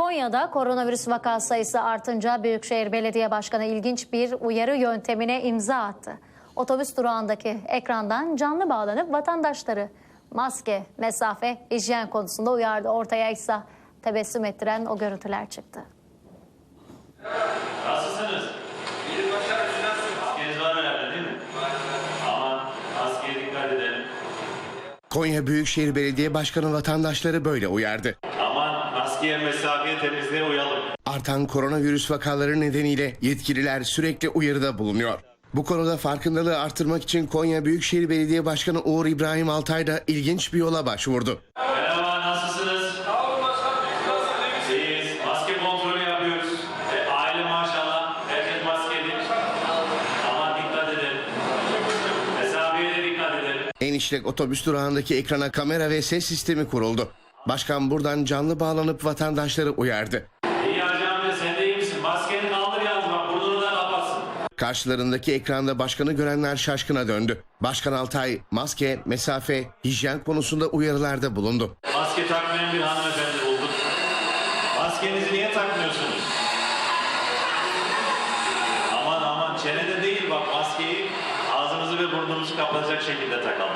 Konya'da koronavirüs vaka sayısı artınca Büyükşehir Belediye Başkanı ilginç bir uyarı yöntemine imza attı. Otobüs durağındaki ekrandan canlı bağlanıp vatandaşları maske, mesafe, hijyen konusunda uyardı. Ortaya ise tebessüm ettiren o görüntüler çıktı. Nasılsınız? Edelim. Konya Büyükşehir Belediye Başkanı vatandaşları böyle uyardı. Maskeye, mesafeye, temizliğe uyalım. Artan koronavirüs vakaları nedeniyle yetkililer sürekli uyarıda bulunuyor. Bu konuda farkındalığı artırmak için Konya Büyükşehir Belediye Başkanı Uğur İbrahim Altay da ilginç bir yola başvurdu. Merhaba, nasılsınız? İyiyiz. Maske kontrolü yapıyoruz. E, aile maşallah. Herkes maskeli. Aman dikkat edelim. Mesafeye de dikkat edelim. En işlek otobüs durağındaki ekrana kamera ve ses sistemi kuruldu. Başkan buradan canlı bağlanıp vatandaşları uyardı. İyi amca sen de iyi misin? Maskeni kaldır yalnız bak burnunu da kapatsın. Karşılarındaki ekranda başkanı görenler şaşkına döndü. Başkan Altay maske, mesafe, hijyen konusunda uyarılarda bulundu. Maske takmayan bir hanımefendi bulduk. Maskenizi niye takmıyorsunuz? Aman aman çenede değil bak maskeyi ağzınızı ve burnunuzu kapatacak şekilde takalım.